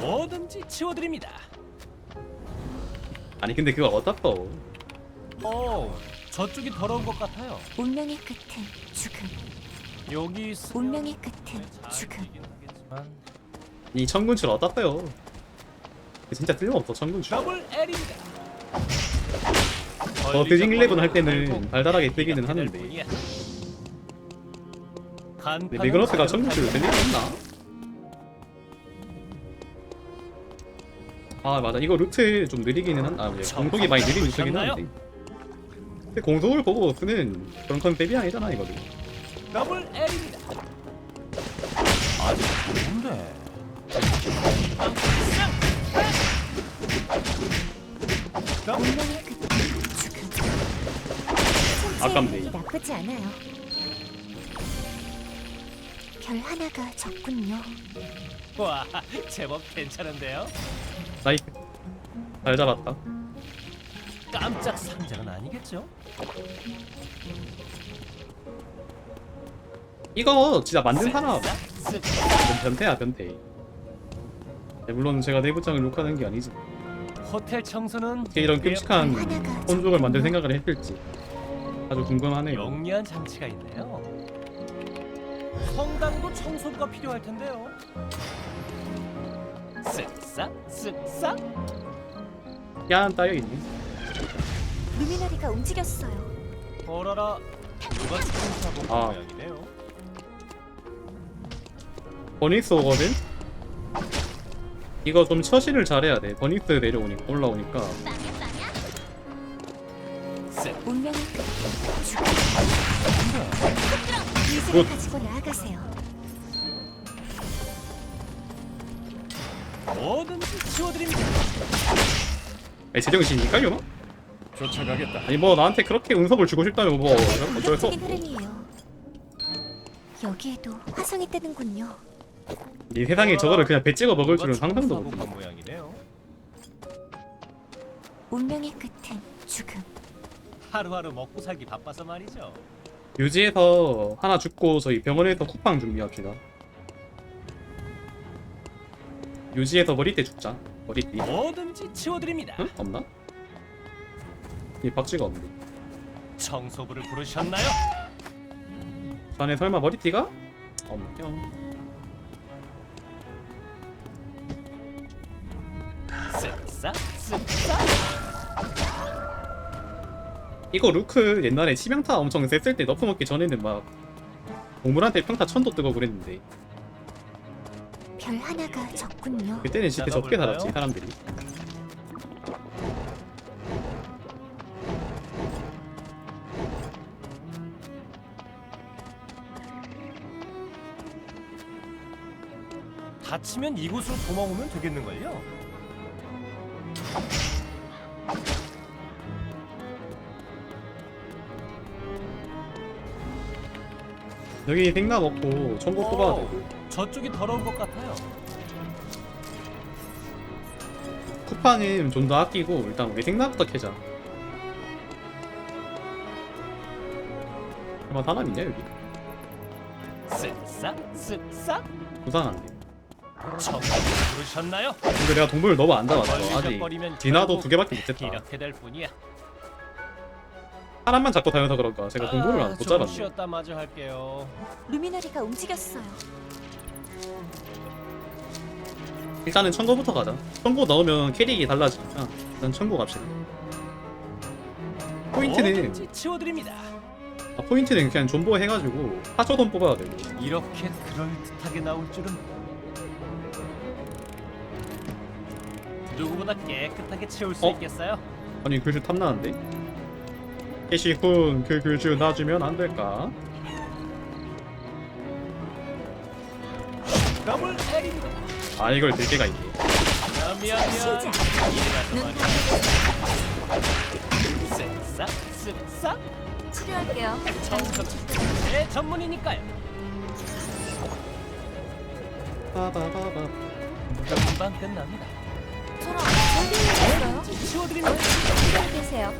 뭐든지 치워드립니다. 아니 근데 그거 어디다 떠? 어, 저쪽이 더러운 것 같아요. 운명의 끝은 죽음. 여기 있으면 운명의 끝은 잘 죽음. 되긴 하겠지만 이 천군출 떠요? 진짜 쓸모없어 천군출. 더블 L입니다. 저 드링 일레븐 할 때는 달달하게 뜨기는 하는데. 근데 리그너스가 천군출 있나? 아 맞아 이거 루트 좀 느리기는 한.. 아 예, 공속이 많이 느린 루트긴 한데 근데 공속을 보고 쓰는 그런 컨셉이 아니잖아 이거는 더블 L입니다. 아직 좋은데. 더블. 아깝네. 나쁘지 않아요. 별 하나가 적군요. 와, 제법 괜찮은데요? 잘 잡았다 깜짝 상자는 아니겠죠? 이거 진짜 만든 사람. 변태야 변태 네, 물론 제가 내부장을 욕하는 게 아니지 호텔 청소는 어떻게 이런 끔찍한 혼종을 만들 생각을 했을지 아주 궁금하네요 영리한 장치가 있네요. 성당도 청소가 필요할 텐데요. 쓱싹 쓱싹. 야 따여 있네 루미나리가 움직였어요. 어라라. 누가 아. 모양이네요. 버니스 오거든? 이거 좀 처신을 잘해야 돼 버니스 내려오니까 올라오니까. 의지를 굿. 가지고 나아가세요. 뭐든지 치워드립니다. 아니 제정신이니까요? 쫓아가겠다. 아니 뭐 나한테 그렇게 운석을 주고 싶다면 뭐 어쩔 수 없고 흐름이에요. 여기에도 화성이 뜨는군요. 이 세상에 저거를 그냥 배 찍어 먹을 줄은 상상도 못 해 모양이네요. 운명의 끝은 죽음. 하루하루 먹고 살기 바빠서 말이죠. 유지해서 하나 죽고 저희 병원에서 쿠팡 준비합시다 유지해서 머리띠 죽자 머리띠 뭐든지 치워드립니다. 응? 없나? 이 박쥐가 없네 청소부를 부르셨나요? 전에 설마 머리띠가? 쓱싹 쓱싹. 이거 루크 옛날에 치명타 엄청 셌을 때 너프 먹기 전에는 막 동물한테 평타 천도 뜨고 그랬는데 별 하나가 적군요. 그때는 진짜 적게 나가볼까요? 살았지 사람들이 다치면 이곳으로 도망오면 되겠는걸요? 여기 생나 먹고 청고 뽑아야 되고 저쪽이 더러운 것 같아요. 쿠팡은 좀 더 아끼고 일단 우리 생나부터 캐자 설마 사람 있냐 여기? 쓱싹 쓱싹. 부상한데 부르셨나요? 근데 내가 동물을 너무 안 잡았어 아직 디나도 결국 두 개밖에 못했다 이렇게 될 뿐이야. 사람만 잡고 다녀서 그런가 제가 동물을 안- 못 잡았네 쉬었다 마저 할게요. 루미나리가 움직였어요. 일단은 청고부터 가자 청고 넣으면 캐릭이 달라지니까 일단 청고 갑시다 포인트는 뭐든지 치워드립니다. 아, 포인트는 그냥 존버 해가지고 하초돈 뽑아야 되고 이렇게 그럴 듯하게 나올 줄은 누구보다 깨끗하게 채울 수 어? 있겠어요? 아니 글주 탐나는데? 캐시훈 그 글주 놔주면 안 될까? L입니다. 아 이걸 들 게가 있네. 치료할게요. 제 전문이니까요. 빠바바바 금방 끝납니다. 저랑 어디 있어요? 치워드립니다. 기다려 계세요.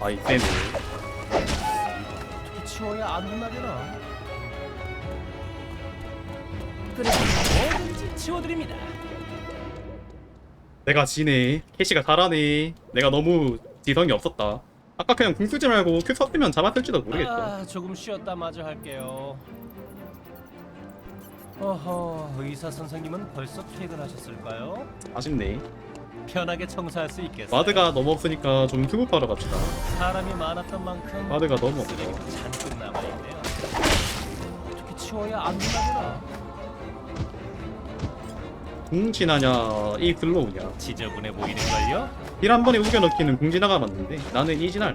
아이 어떻게 치워야 안 혼나려나? 부르셨 뭐든지 치워드립니다. 내가 지네 캐시가 잘하네 내가 너무 지성이 없었다 아까 그냥 궁 쓰지 말고 큐 썼으면 잡았을지도 모르겠어 아, 조금 쉬었다 마저 할게요. 어허, 의사 선생님은 벌써 퇴근하셨을까요? 아쉽네 편하게 청소할 수 있겠어요. 마드가 너무 없으니까 좀 수급하러 갑시다 사람이 많았던 만큼 마드가 너무 없어 쓰레기가 잔뜩 남아 있네요. 어떻게 치워야 안 되나? 궁 지나냐 이 슬로우냐 지저분해 보이는 걸요? 딜 한 번에 우겨 넣기는 궁 지나가 맞는데 나는 이 지날래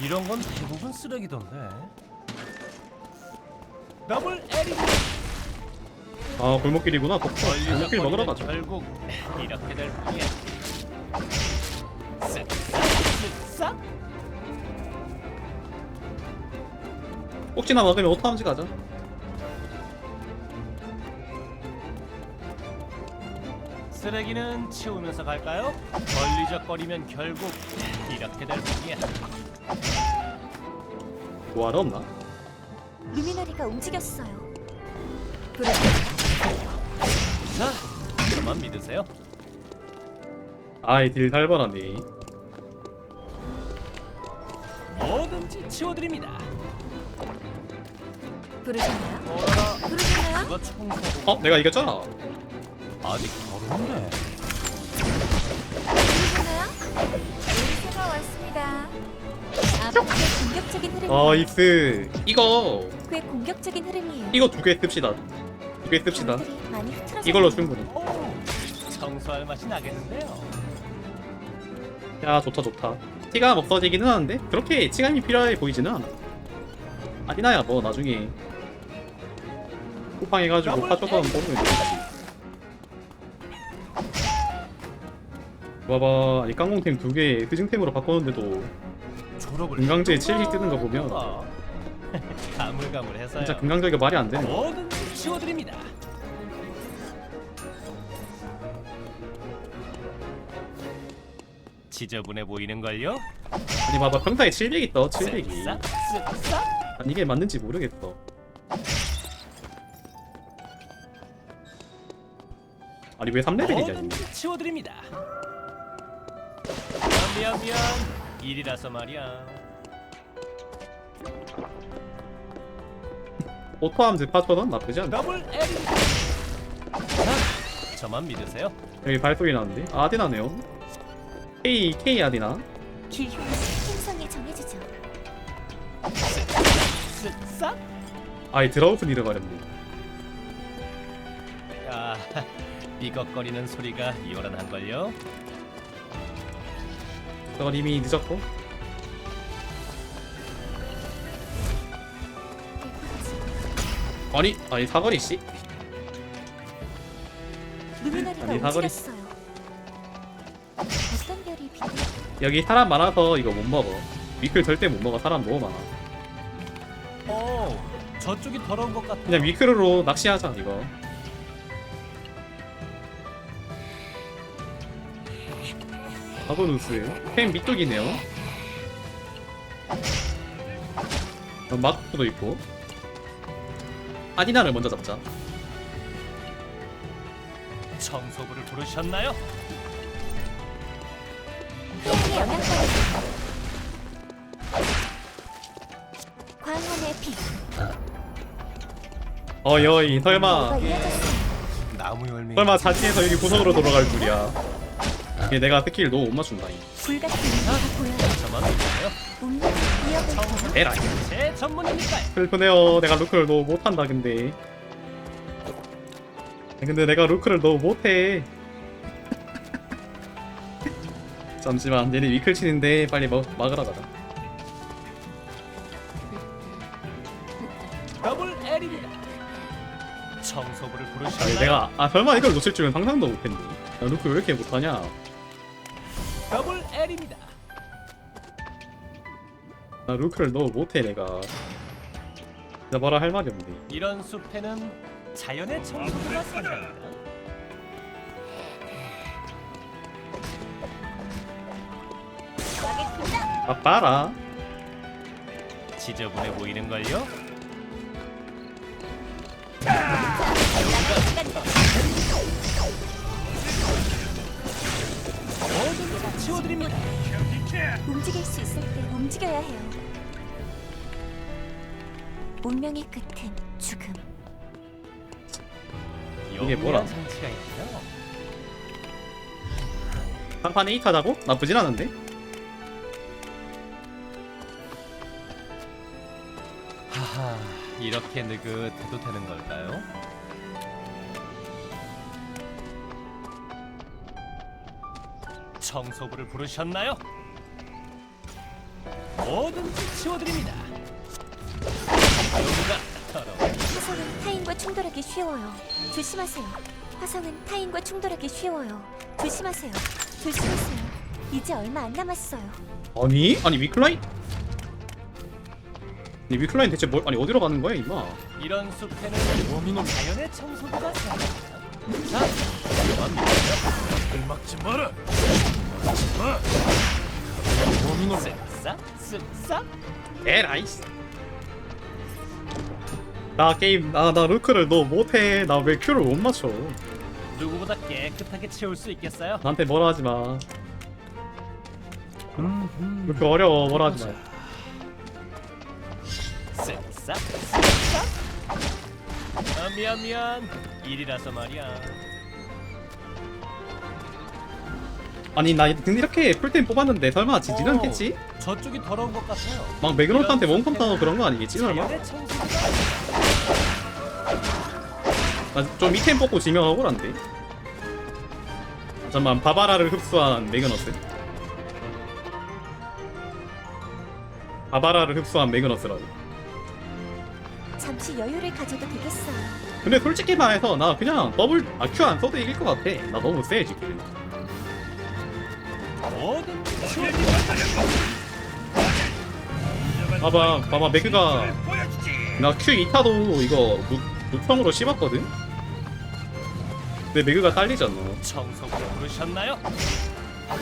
이런 건 대부분 쓰레기던데. 더블 에리 아 골목길이구나 덕후 골목길 먹으러 가자 결국 이렇게 될 뿐이야. 쓱싹 쓱싹. 꼭지나 먹으면 오토함지 가자 쓰레기는 치우면서 갈까요? 걸리적거리면 결국 이렇게 될 뿐이야. 뭐하러 없나? 루미나리가 움직였어요. 그래, 자, 저만 믿으세요. 아이 딜 살벌하네 뭐든지 치워드립니다. 부르셨나요? 부르셨나요? 어? 내가 이겼잖아 아직. 부르셨나요? 의사가 왔습니다. 아, 공격적인 흐름이에요. 나이스 이거 꽤 공격적인 흐름이에요. 이거 두 개 씁시다 두 개 씁시다 돌들이 많이 흐트러져 이걸로. 충분해 오, 청소할 맛이 나겠는데요. 야 좋다 좋다 티가 없어지기는 하는데 그렇게 치감이 필요해 보이지는 않아 아디나야 뭐 나중에 쿠팡해가지고 파초선 뽑으면 되지 봐봐 아니 깡공템 두개 흐징템으로 바꿨는데도 했구나. 7씩 뜨는 거 보면 가물가물해서요. 진짜 금강적이 말이 안 되네 뭐든지 치워드립니다. 지저분해 보이는 걸요? 아니 봐봐 평타에 700이 떠 700이 쓱싹 쓱 싹. 아니 이게 맞는지 모르겠어 아니 왜 3레벨이냐 이게 뭐든지 치워드립니다. 미안 미안 미안. 일이라서 말이야. 오토함즈 파초선 나쁘지 않다 더블 L. 자, 저만 믿으세요. 여기 발소리 나는데 아디나네요 K K 아디나 기흉은 행성에 정해지죠. 쓱싹. 아이 드라우픈 잃어버렸네 야, 삐걱거리는 소리가 요란한 걸요. 저건 이미 늦었고 아니 아니 사거리 씨 루미나리가 아니, 사거리. 움직였어요. 어떤 별이 빛나? 여기 사람 많아서 이거 못 먹어 위클 절대 못 먹어 사람 너무 많아 오, 저쪽이 더러운 것 같아. 그냥 위클로 낚시하자 이거 바보누스 펜 밑쪽이네요 어, 마크도 있고 아디나를 먼저 잡자 청소부를 부르셨나요? 광원의 피. 어여이 설마 이어졌어요. 나무 열매. 설마 자진해서 여기 구석으로 돌아갈 줄이야 이게 내가 스킬 너무 못 맞춘다 이 불같은. 저만 이어갈 에라 이 제 전문이니까요. 슬프네요 내가 루크를 너무 못한다 근데 근데 내가 루크를 너무 못해 잠시만 얘네 위클 치는데 빨리 막, 막으러 가자 더블 L입니다. 청소부를 아니 부르셨나요? 내가 아 설마 이걸 놓칠 줄은 상상도 못했네 야, 루크 왜 이렇게 못하냐 더블 L입니다. 나 루크를 너무 못해 내가 나 뭐라 할 말이 없네 이런 숲에는 자연의 청소부가. 가겠습니다. 아 봐라 지저분해 보이는걸요? 움직여야 해요. 운명의 끝은 죽음. 이게 뭐라? 영리한 상치가 있죠. 한판 8 하자고? 나쁘진 않은데? 하하, 이렇게 느긋해도 되는 걸까요? 청소부를 부르셨나요? 뭐든지 치워드립니다. 화성은 타인과 충돌하기 쉬워요. 조심하세요. 화성은 타인과 충돌하기 쉬워요. 조심하세요. 조심하세요. 이제 얼마 안 남았어요. 아니? 아니 위클라인? 아니 위클라인 대체 뭘 아니 어디로 가는 거야 임마 이런 숲에는 몸이는 자연의 청소부가 살아있다. 자, 갑니다. 막지 마라. 막지 마. 몸이는 쓱싹. 에라이씨 나 게임 나 나 루크를 너 못해 나 왜 큐를 못 맞춰 누구보다 깨끗하게 치울 수 있겠어요? 나한테 뭐라 하지마 음, 루크 어려워 뭐라 하지마 쓱싹 쓱싹. 아, 미안 미안. 일이라서 말이야. 아니 나 근데 이렇게 풀템 뽑았는데 설마 지지는 어. 않겠지? 저쪽이 더러운 것 같아요. 막 매그너스한테 원컴 타고 그런 거 아니겠지 설마? 자연의 청소부가 나좀 이템 뽑고 지명 억울한데 잠깐만 바바라를 흡수한 매그너스 바바라를 흡수한 매그너스라고 잠시 여유를 가져도 되겠어요. 근데 솔직히 말해서 나 그냥 더블 아큐안 써도 이길 것 같아 나 너무 세 지금 치워드립니다. 봐봐 봐봐 매그가 나큐 2타도 이거 무, 무평으로 씹었거든 근데 매그가 딸리잖아 청소부 부르셨나요?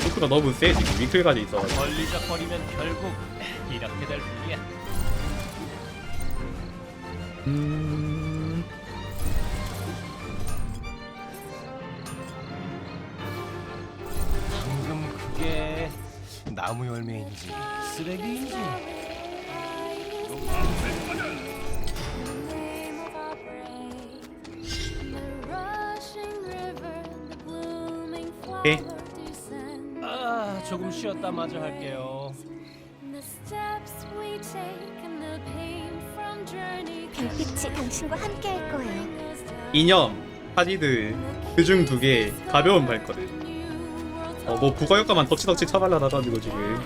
루크가 너무 세 지금 위클까지 있어 걸리적거리면 결국 이렇게 될 뿐이야. 음... 나무 열매인지 쓰레기인지 오케이 아 조금 쉬었다 마저 할게요. 별빛이 당신과 함께 할 거예요. 이념, 파지드, 그중 두 개 가벼운 발걸음. 어, 뭐 부가 효과만 덕치덕치 쳐발라 나가지고 지금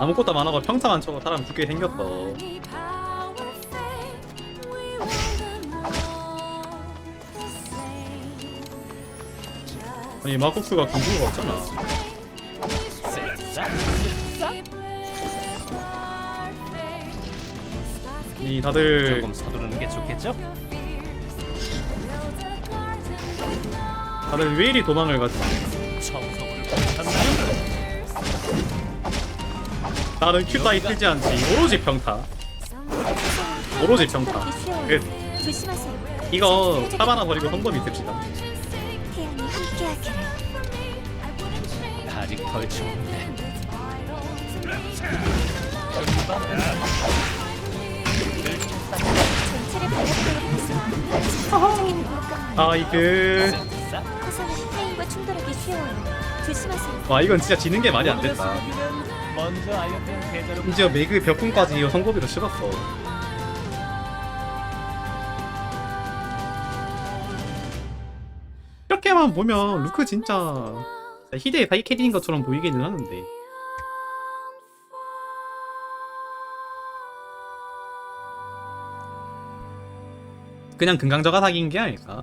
아무것도 안 하고 평타만 쳐고 사람 죽게 생겼어. 아니 마국수가 강구가 없잖아. 이 다들 조금 서두르는 게 좋겠죠? 다들 왜 이리 도망을 가지? 나는 큐 따위 쓰지 않지. 오로지 평타. 오로지 평타. 끝. 조심하세요. 이거 사바나 버리고. 태양이 함께하기를. 아직 덜 추운데 충돌하기 쉬워요. 조심하세요. 와 이건 진짜 지는 게 많이 안 됐다. 먼저 아이언된 계좌로 심지어 매그 벽분까지 성고비로 씹었어. 이렇게만 보면 루크 진짜 희대의 다이캐디인 것처럼 보이기는 하는데 그냥 금강저가 사귄 게 아닐까?